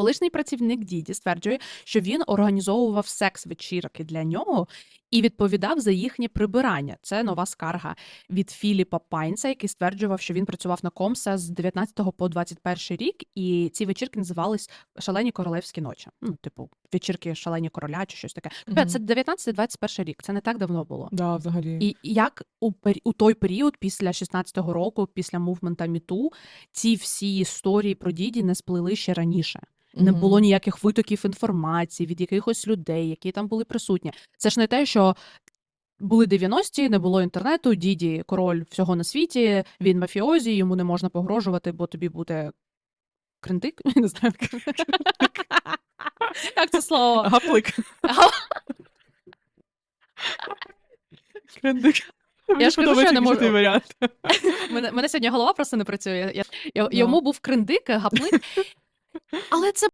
Колишній працівник Діді стверджує, що він організовував секс-вечірки для нього і відповідав за їхнє прибирання. Це нова скарга від Філіпа Пайнса, який стверджував, що він працював на комса з 19 по 21 рік, і ці вечірки називались Шалені королевські ночі. Ну, типу, вечірки Шалені короля чи щось таке. Мгм. Це 19-21 рік. Це не так давно було. Да, взагалі. І як у, у той період, після 16-го року, після мувмента Міту, ці всі історії про діді не сплили ще раніше. Не було ніяких витоків інформації від якихось людей, які там були присутні. Це ж не те, що були 90-ті, не було інтернету, діді король всього на світі, він мафіозі, йому не можна погрожувати, бо тобі буде крендик. Не знаю. Як це слово? Гаплик. Крендик. Я ж кажу, що не можу. варіант. Мене, сьогодні голова просто не працює. Да. Йому був крендик, гаплик. Але це